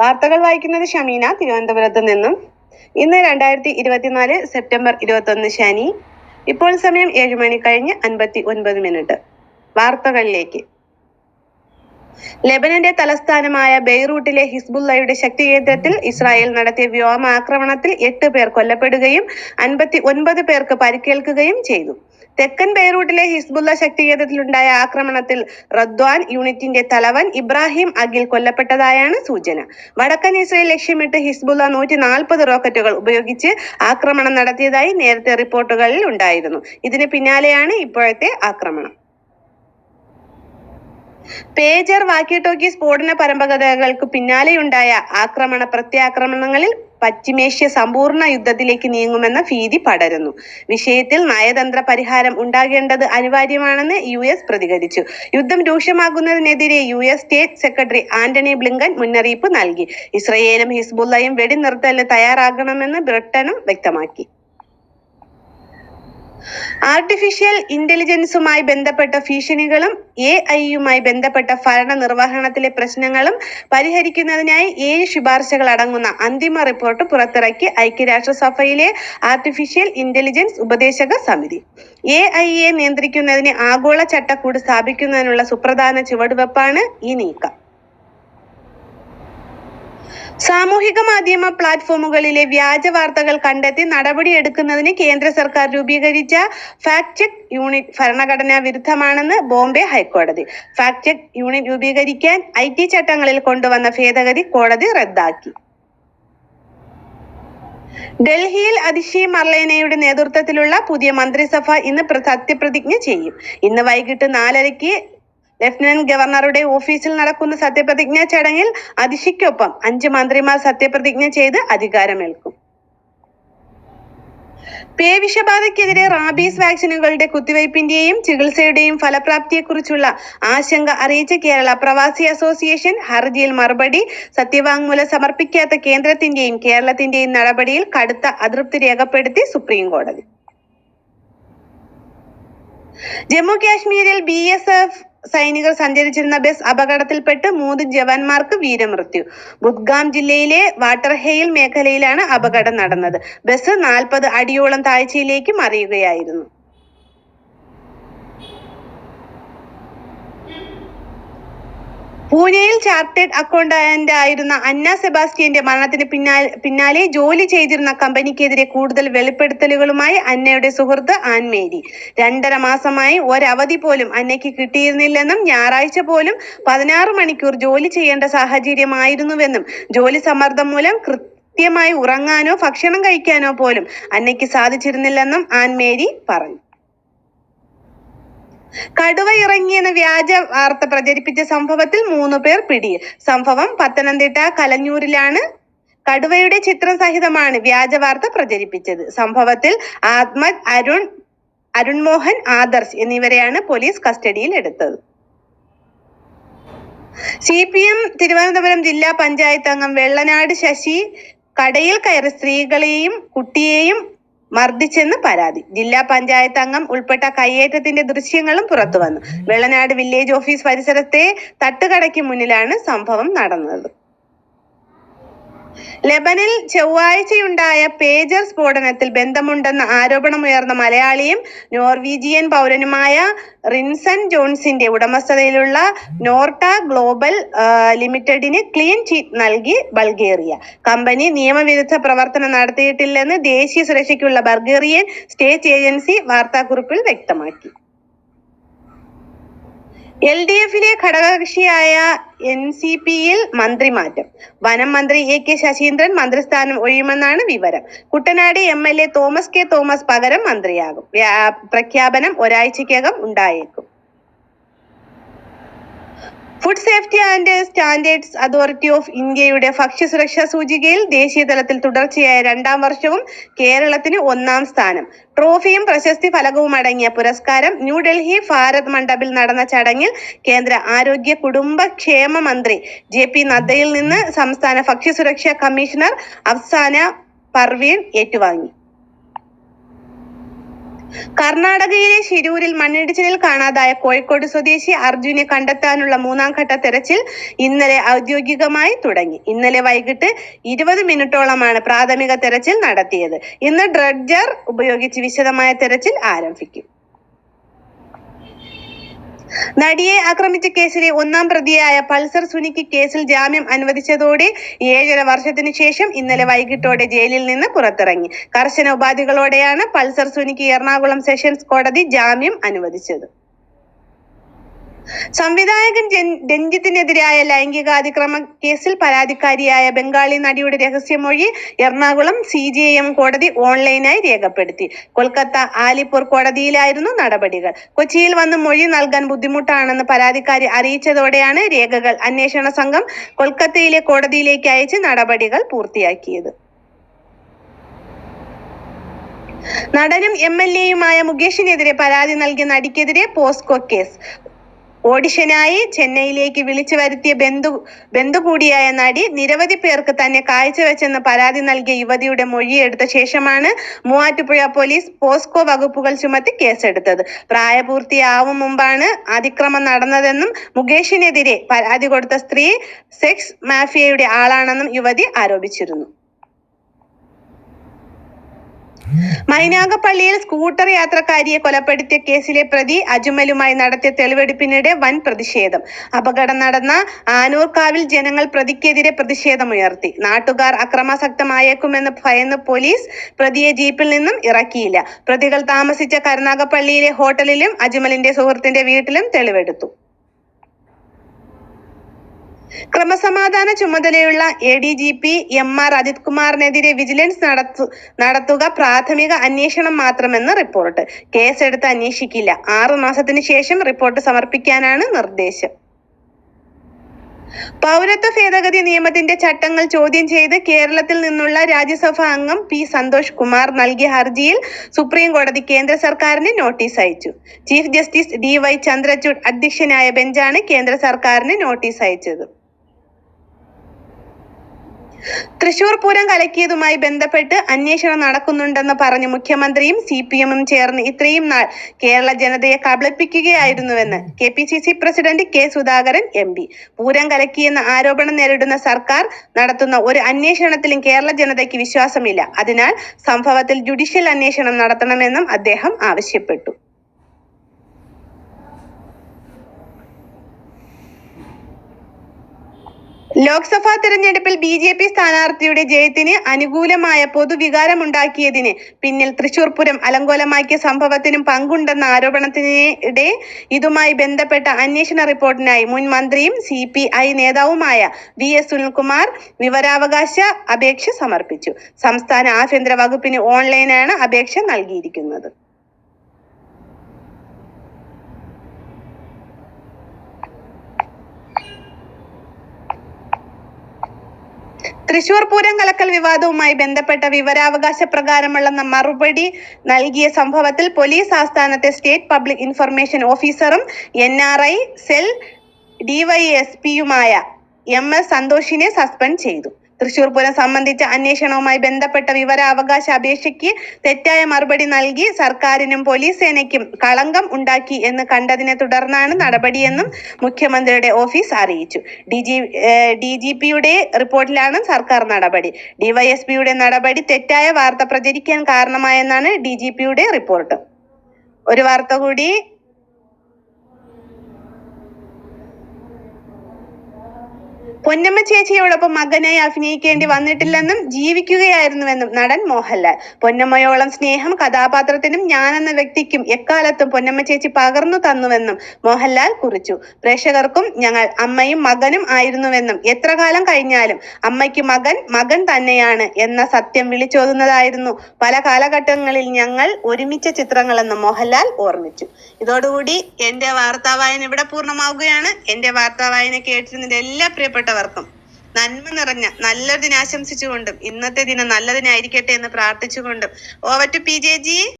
വാർത്തകൾ വായിക്കുന്നത് ഷമീന തിരുവനന്തപുരത്ത് നിന്നും. ഇന്ന് രണ്ടായിരത്തി ഇരുപത്തിനാല് സെപ്റ്റംബർ ഇരുപത്തൊന്ന് ശനി. ഇപ്പോൾ സമയം ഏഴ് മണി കഴിഞ്ഞ് അൻപത്തി ഒൻപത് മിനിറ്റ്. വാർത്തകളിലേക്ക്. ലെബനന്റെ തലസ്ഥാനമായ ബെയ്റൂട്ടിലെ ഹിസ്ബുല്ലയുടെ ശക്തി കേന്ദ്രത്തിൽ ഇസ്രായേൽ നടത്തിയ വ്യോമാക്രമണത്തിൽ എട്ട് പേർ കൊല്ലപ്പെടുകയും അൻപത്തി ഒൻപത് പേർക്ക് പരിക്കേൽക്കുകയും ചെയ്തു. തെക്കൻ ബെയ്റൂട്ടിലെ ഹിസ്ബുല്ല ശക്തി കേന്ദ്രത്തിലുണ്ടായ ആക്രമണത്തിൽ റദ്വാൻ യൂണിറ്റിന്റെ തലവൻ ഇബ്രാഹിം അഖിൽ കൊല്ലപ്പെട്ടതായാണ് സൂചന. വടക്കൻ ഇസ്രയേൽ ലക്ഷ്യമിട്ട് ഹിസ്ബുല്ല നൂറ്റി നാൽപ്പത് റോക്കറ്റുകൾ ഉപയോഗിച്ച് ആക്രമണം നടത്തിയതായി നേരത്തെ റിപ്പോർട്ടുകളിൽ ഉണ്ടായിരുന്നു. ഇതിന് പിന്നാലെയാണ് ഇപ്പോഴത്തെ ആക്രമണം. പേജർ വാക്കി ടോക്കി സ്ഫോടന പരമ്പരകൾക്ക് പിന്നാലെയുണ്ടായ ആക്രമണ പ്രത്യാക്രമണങ്ങളിൽ പശ്ചിമേഷ്യ സമ്പൂർണ യുദ്ധത്തിലേക്ക് നീങ്ങുമെന്ന ഭീതി പടരുന്നു. വിഷയത്തിൽ നയതന്ത്ര പരിഹാരം ഉണ്ടാകേണ്ടത് അനിവാര്യമാണെന്ന് യു എസ് പ്രതികരിച്ചു. യുദ്ധം രൂക്ഷമാകുന്നതിനെതിരെ U S state secretary Antony Blinken മുന്നറിയിപ്പ് നൽകി. ഇസ്രയേലും ഹിസ്ബുള്ളയും വെടിനിർത്തലിന് തയ്യാറാകണമെന്ന് ബ്രിട്ടനും വ്യക്തമാക്കി. ആർട്ടിഫിഷ്യൽ ഇന്റലിജൻസുമായി ബന്ധപ്പെട്ട ഭീഷണികളും എ ഐയുമായി ബന്ധപ്പെട്ട ഭരണ നിർവഹണത്തിലെ പ്രശ്നങ്ങളും പരിഹരിക്കുന്നതിനായി ഏഴ് ശുപാർശകൾ അടങ്ങുന്ന അന്തിമ റിപ്പോർട്ട് പുറത്തിറക്കി ഐക്യരാഷ്ട്രസഭയിലെ ആർട്ടിഫിഷ്യൽ ഇന്റലിജൻസ് ഉപദേശക സമിതി. എ ഐയെ നിയന്ത്രിക്കുന്നതിന് ആഗോള ചട്ടക്കൂട് സ്ഥാപിക്കുന്നതിനുള്ള സുപ്രധാന ചുവടുവെപ്പാണ് ഈ നീക്കം. സാമൂഹിക മാധ്യമ പ്ലാറ്റ്ഫോമുകളിലെ വ്യാജ വാർത്തകൾ കണ്ടെത്തി നടപടിയെടുക്കുന്നതിന് കേന്ദ്ര സർക്കാർ രൂപീകരിച്ച ഫാക്ട് ചെക്ക് യൂണിറ്റ് ഭരണഘടനാ വിരുദ്ധമാണെന്ന് ബോംബെ ഹൈക്കോടതി. ഫാക്ട് ചെക്ക് യൂണിറ്റ് രൂപീകരിക്കാൻ ഐ ടി ചട്ടങ്ങളിൽ കൊണ്ടുവന്ന ഭേദഗതി കോടതി റദ്ദാക്കി. ഡൽഹിയിൽ അതിഷി മർലേനയുടെ നേതൃത്വത്തിലുള്ള പുതിയ മന്ത്രിസഭ ഇന്ന് പ്ര- സത്യപ്രതിജ്ഞ ചെയ്യും. ഇന്ന് വൈകിട്ട് നാലരയ്ക്ക് ലഫ്റ്റനന്റ് ഗവർണറുടെ ഓഫീസിൽ നടക്കുന്ന സത്യപ്രതിജ്ഞാ ചടങ്ങിൽ അതിഷിക്കൊപ്പം അഞ്ച് മന്ത്രിമാർ സത്യപ്രതിജ്ഞ ചെയ്ത് അധികാരമേൽക്കും. പേവിഷബാധയ്ക്കെതിരെ റാബീസ് വാക്സിനുകളുടെ കുത്തിവയ്പിന്റെയും ചികിത്സയുടെയും ഫലപ്രാപ്തിയെക്കുറിച്ചുള്ള ആശങ്ക അറിയിച്ച കേരള പ്രവാസി അസോസിയേഷൻ ഹർജിയിൽ മറുപടി സത്യവാങ്മൂലം സമർപ്പിക്കാത്ത കേന്ദ്രത്തിന്റെയും കേരളത്തിന്റെയും നടപടിയിൽ കടുത്ത അതൃപ്തി രേഖപ്പെടുത്തി സുപ്രീം കോടതി ജമ്മു കാശ്മീരിൽ ബി എസ് എഫ് സൈനികർ സഞ്ചരിച്ചിരുന്ന ബസ് അപകടത്തിൽപ്പെട്ട് മൂന്ന് ജവാന്മാർക്ക് വീരമൃത്യു. ബുദ്ഗാം ജില്ലയിലെ വാട്ടർഹെയിൽ മേഖലയിലാണ് അപകടം നടന്നത്. ബസ് നാൽപ്പത് അടിയോളം താഴ്ചയിലേക്ക് മറിയുകയായിരുന്നു പൂനെയിൽ ചാർട്ടേഡ് അക്കൗണ്ടന്റ് ആയിരുന്ന അന്ന സെബാസ്റ്റ്യന്റെ മരണത്തിന് പിന്നാലെ പിന്നാലെ ജോലി ചെയ്തിരുന്ന കമ്പനിക്കെതിരെ കൂടുതൽ വെളിപ്പെടുത്തലുകളുമായി അന്നയുടെ സുഹൃത്ത് ആൻമേരി. രണ്ടര മാസമായി ഒരവധി പോലും അന്നയ്ക്ക് കിട്ടിയിരുന്നില്ലെന്നും ഞായറാഴ്ച പോലും പതിനാറ് മണിക്കൂർ ജോലി ചെയ്യേണ്ട സാഹചര്യമായിരുന്നുവെന്നും ജോലി സമ്മർദ്ദം മൂലം കൃത്യമായി ഉറങ്ങാനോ ഭക്ഷണം കഴിക്കാനോ പോലും അന്നയ്ക്ക് സാധിച്ചിരുന്നില്ലെന്നും ആൻമേരി പറഞ്ഞു. കടുവ ഇറങ്ങിയെന്ന വ്യാജ വാർത്ത പ്രചരിപ്പിച്ച സംഭവത്തിൽ മൂന്ന് പേർ പിടിയിൽ. സംഭവം പത്തനംതിട്ട കലഞ്ഞൂരിലാണ്. കടുവയുടെ ചിത്രം സഹിതമാണ് വ്യാജ വാർത്ത പ്രചരിപ്പിച്ചത്. സംഭവത്തിൽ ആത്മജ് അരുൺ അരുൺമോഹൻ ആദർശ് എന്നിവരെയാണ് പോലീസ് കസ്റ്റഡിയിൽ എടുത്തത്. സി പി എം തിരുവനന്തപുരം ജില്ലാ പഞ്ചായത്ത് അംഗം വെള്ളനാട് ശശി കടയിൽ കയറി സ്ത്രീകളെയും കുട്ടിയെയും മർദ്ദിച്ചെന്ന് പരാതി. ജില്ലാ പഞ്ചായത്ത് അംഗം ഉൾപ്പെട്ട കയ്യേറ്റത്തിന്റെ ദൃശ്യങ്ങളും പുറത്തുവന്നു. വെള്ളനാട് വില്ലേജ് ഓഫീസ് പരിസരത്തെ തട്ടുകടയ്ക്ക് മുന്നിലാണ് സംഭവം നടന്നത്. ലെബനിൽ ചൊവ്വാഴ്ചയുണ്ടായ പേജർ സ്ഫോടനത്തിൽ ബന്ധമുണ്ടെന്ന ആരോപണമുയർന്ന മലയാളിയും നോർവീജിയൻ പൗരനുമായ റിൻസൺ ജോൺസിന്റെ ഉടമസ്ഥതയിലുള്ള നോർട്ട ഗ്ലോബൽ ലിമിറ്റഡിന് ക്ലീൻ ചീറ്റ് നൽകി ബൾഗേറിയ. കമ്പനി നിയമവിരുദ്ധ പ്രവർത്തനം നടത്തിയിട്ടില്ലെന്ന് ദേശീയ സുരക്ഷയ്ക്കുള്ള ബൾഗേറിയൻ സ്റ്റേറ്റ് ഏജൻസി വാർത്താക്കുറിപ്പിൽ വ്യക്തമാക്കി. എൽ ഡി എഫിലെ ഘടകകക്ഷിയായ എൻ സി പിയിൽ മന്ത്രിമാറ്റം. വനം മന്ത്രി എ കെ ശശീന്ദ്രൻ മന്ത്രിസ്ഥാനം ഒഴിയുമെന്നാണ് വിവരം. Kuttanad M L A Thomas K Thomas പകരം മന്ത്രിയാകും. പ്രഖ്യാപനം ഒരാഴ്ചയ്ക്കകം ഉണ്ടായേക്കും. Food safety and standards authority of ഇന്ത്യയുടെ ഭക്ഷ്യസുരക്ഷാ സൂചികയിൽ ദേശീയ തലത്തിൽ തുടർച്ചയായ രണ്ടാം വർഷവും കേരളത്തിന് ഒന്നാം സ്ഥാനം. ട്രോഫിയും പ്രശസ്തി ഫലകവും അടങ്ങിയ പുരസ്കാരം ന്യൂഡൽഹി ഭാരത് മണ്ഡപിൽ നടന്ന ചടങ്ങിൽ കേന്ദ്ര ആരോഗ്യ കുടുംബക്ഷേമ മന്ത്രി ജെ പി നദ്ദയിൽ നിന്ന് സംസ്ഥാന ഭക്ഷ്യസുരക്ഷാ കമ്മീഷണർ അഫ്സാന പർവീൺ ഏറ്റുവാങ്ങി. കർണാടകയിലെ ശിരൂരിൽ മണ്ണിടിച്ചിലിൽ കാണാതായ കോഴിക്കോട് സ്വദേശി അർജുനെ കണ്ടെത്താനുള്ള മൂന്നാം ഘട്ട തെരച്ചിൽ ഇന്നലെ ഔദ്യോഗികമായി തുടങ്ങി. ഇന്നലെ വൈകിട്ട് ഇരുപത് മിനിറ്റോളമാണ് പ്രാഥമിക തെരച്ചിൽ നടത്തിയത്. ഇന്ന് ഡ്രഡ്ജർ ഉപയോഗിച്ച് വിശദമായ തെരച്ചിൽ ആരംഭിക്കും. നടിയെ ആക്രമിച്ച കേസിലെ ഒന്നാം പ്രതിയായ പൾസർ സുനിക്ക് കേസിൽ ജാമ്യം അനുവദിച്ചതോടെ ഏഴര വർഷത്തിനു ശേഷം ഇന്നലെ വൈകിട്ടോടെ ജയിലിൽ നിന്ന് പുറത്തിറങ്ങി. കർശന ഉപാധികളോടെയാണ് പൾസർ സുനിക്ക് എറണാകുളം സെഷൻസ് കോടതി ജാമ്യം അനുവദിച്ചത്. സംവിധായകൻ രഞ്ജിത്തിനെതിരായ ലൈംഗികാതിക്രമ കേസിൽ പരാതിക്കാരിയായ ബംഗാളി നടിയുടെ രഹസ്യമൊഴി എറണാകുളം സി ജി എം കോടതി ഓൺലൈനായി രേഖപ്പെടുത്തി. കൊൽക്കത്ത ആലിപ്പൂർ കോടതിയിലായിരുന്നു നടപടികൾ. കൊച്ചിയിൽ വന്ന് മൊഴി നൽകാൻ ബുദ്ധിമുട്ടാണെന്ന് പരാതിക്കാരി അറിയിച്ചതോടെയാണ് രേഖകൾ അന്വേഷണ സംഘം കൊൽക്കത്തയിലെ കോടതിയിലേക്ക് അയച്ച് നടപടികൾ പൂർത്തിയാക്കിയത്. നടനും എം എൽ എയുമായ മുകേഷിനെതിരെ പരാതി നൽകിയ നടിക്കെതിരെ പോസ്കോ കേസ്. ഓഡിഷനായി ചെന്നൈയിലേക്ക് വിളിച്ചു വരുത്തിയ ബന്ധു ബന്ധു കൂടിയായ നടി നിരവധി പേർക്ക് തന്നെ കാഴ്ചവെച്ചെന്ന് പരാതി നൽകിയ യുവതിയുടെ മൊഴിയെടുത്ത ശേഷമാണ് മൂവാറ്റുപുഴ പോലീസ് പോസ്കോ വകുപ്പുകൾ ചുമത്തി കേസെടുത്തത്. പ്രായപൂർത്തിയാവും മുമ്പാണ് അതിക്രമം നടന്നതെന്നും മുകേഷിനെതിരെ പരാതി കൊടുത്ത സ്ത്രീ സെക്സ് മാഫിയയുടെ ആളാണെന്നും യുവതി ആരോപിച്ചിരുന്നു. മൈനാഗപ്പള്ളിയിൽ സ്കൂട്ടർ യാത്രക്കാരിയെ കൊലപ്പെടുത്തിയ കേസിലെ പ്രതി അജ്മലുമായി നടത്തിയ തെളിവെടുപ്പിനിടെ വൻ പ്രതിഷേധം. അപകടം നടന്ന ആനൂർക്കാവിൽ ജനങ്ങൾ പ്രതിക്കെതിരെ പ്രതിഷേധമുയർത്തി. നാട്ടുകാർ അക്രമാസക്തമായേക്കുമെന്ന് ഭയന്ന് പോലീസ് പ്രതിയെ ജീപ്പിൽ നിന്നും ഇറക്കിയില്ല. പ്രതികൾ താമസിച്ച കരുനാഗപ്പള്ളിയിലെ ഹോട്ടലിലും അജ്മലിന്റെ സുഹൃത്തിന്റെ വീട്ടിലും തെളിവെടുത്തു. ക്രമസമാധാന ചുമതലയുള്ള A D G P M R Ajith കുമാറിനെതിരെ vigilance നടത്തു നടത്തുക പ്രാഥമിക അന്വേഷണം മാത്രമെന്ന് റിപ്പോർട്ട്. കേസെടുത്ത് അന്വേഷിക്കില്ല. ആറു മാസത്തിന് ശേഷം റിപ്പോർട്ട് സമർപ്പിക്കാനാണ് നിർദ്ദേശം. പൗരത്വ ഭേദഗതി നിയമത്തിന്റെ ചട്ടങ്ങൾ ചോദ്യം ചെയ്ത് കേരളത്തിൽ നിന്നുള്ള രാജ്യസഭാ അംഗം പി സന്തോഷ് കുമാർ നൽകിയ ഹർജിയിൽ സുപ്രീം കോടതി കേന്ദ്ര സർക്കാരിന് നോട്ടീസ് അയച്ചു. Chief justice D Y Chandrachud അധ്യക്ഷനായ ബെഞ്ചാണ് കേന്ദ്ര സർക്കാരിന് നോട്ടീസ് അയച്ചത്. തൃശൂർ പൂരം കലക്കിയതുമായി ബന്ധപ്പെട്ട് അന്വേഷണം നടക്കുന്നുണ്ടെന്ന് പറഞ്ഞ് മുഖ്യമന്ത്രിയും സി പി എമ്മും ചേർന്ന് ഇത്രയും നാൾ കേരള ജനതയെ കബളിപ്പിക്കുകയായിരുന്നുവെന്ന് K P C C president K Sudhakaran M P. Pooram കലക്കിയെന്ന ആരോപണം നേരിടുന്ന സർക്കാർ നടത്തുന്ന ഒരു അന്വേഷണത്തിലും കേരള ജനതയ്ക്ക് വിശ്വാസമില്ല. അതിനാൽ സംഭവത്തിൽ ജുഡീഷ്യൽ അന്വേഷണം നടത്തണമെന്നും അദ്ദേഹം ആവശ്യപ്പെട്ടു. ലോക്സഭാ തെരഞ്ഞെടുപ്പിൽ ബി ജെ പി സ്ഥാനാർത്ഥിയുടെ ജയത്തിന് അനുകൂലമായ പൊതുവികാരമുണ്ടാക്കിയതിന് പിന്നിൽ തൃശൂർ പൂരം അലങ്കോലമാക്കിയ സംഭവത്തിനും പങ്കുണ്ടെന്ന ആരോപണത്തിനിടെ ഇതുമായി ബന്ധപ്പെട്ട അന്വേഷണ റിപ്പോർട്ടിനായി മുൻ മന്ത്രിയും സി പി ഐ നേതാവുമായ വി എസ് സുനിൽകുമാർ വിവരാവകാശ അപേക്ഷ സമർപ്പിച്ചു. സംസ്ഥാന ആഭ്യന്തര വകുപ്പിന് ഓൺലൈനാണ് അപേക്ഷ നൽകിയിരിക്കുന്നത്. തൃശൂർ പൂരം കലക്കൽ വിവാദവുമായി ബന്ധപ്പെട്ട വിവരാവകാശ പ്രകാരമുള്ള മറുപടി നൽകിയ സംഭവത്തിൽ പോലീസ് ആസ്ഥാനത്തെ സ്റ്റേറ്റ് പബ്ലിക് ഇൻഫർമേഷൻ ഓഫീസറും എൻ ആർ ഐ സെൽ ഡിവൈഎസ്പിയുമായ എം എസ് സന്തോഷിനെ സസ്പെൻഡ് ചെയ്തു. തൃശൂർ പൂരം സംബന്ധിച്ച അന്വേഷണവുമായി ബന്ധപ്പെട്ട വിവരാവകാശ അപേക്ഷയ്ക്ക് തെറ്റായ മറുപടി നൽകി സർക്കാരിനും പോലീസ് സേനയ്ക്കും കളങ്കം ഉണ്ടാക്കി എന്ന് കണ്ടതിനെ തുടർന്നാണ് നടപടിയെന്നും മുഖ്യമന്ത്രിയുടെ ഓഫീസ് അറിയിച്ചു. ഡി ജി പിയുടെ റിപ്പോർട്ടിലാണ് സർക്കാർ നടപടി. ഡിവൈഎസ്പിയുടെ നടപടി തെറ്റായ വാർത്ത പ്രചരിക്കാൻ കാരണമായെന്നാണ് ഡി ജി പിയുടെ റിപ്പോർട്ട്. ഒരു വാർത്ത കൂടി പൊന്നമ്മ ചേച്ചിയോടൊപ്പം മകനായി അഭിനയിക്കേണ്ടി വന്നിട്ടില്ലെന്നും ജീവിക്കുകയായിരുന്നുവെന്നും നടൻ മോഹൻലാൽ. പൊന്നമ്മയോളം സ്നേഹം കഥാപാത്രത്തിനും ഞാനെന്ന വ്യക്തിക്കും എക്കാലത്തും പൊന്നമ്മ ചേച്ചി പകർന്നു തന്നുവെന്നും മോഹൻലാൽ കുറിച്ചു. പ്രേക്ഷകർക്കും ഞങ്ങൾ അമ്മയും മകനും ആയിരുന്നുവെന്നും എത്ര കാലം കഴിഞ്ഞാലും അമ്മയ്ക്ക് മകൻ മകൻ തന്നെയാണ് എന്ന സത്യം വിളിച്ചോതുന്നതായിരുന്നു പല കാലഘട്ടങ്ങളിൽ ഞങ്ങൾ ഒരുമിച്ച ചിത്രങ്ങളെന്ന് മോഹൻലാൽ ഓർമ്മിച്ചു. ഇതോടുകൂടി എന്റെ വാർത്താ വായന ഇവിടെ പൂർണമാവുകയാണ്. എന്റെ വാർത്താ വായന കേട്ടിരുന്ന എല്ലാ പ്രിയപ്പെട്ടവർക്കും നന്മ നിറഞ്ഞ നല്ലതിനാശംസിച്ചുകൊണ്ടും ഇന്നത്തെ ദിനം നല്ലതിനായിരിക്കട്ടെ എന്ന് പ്രാർത്ഥിച്ചുകൊണ്ടും. Over to P J G.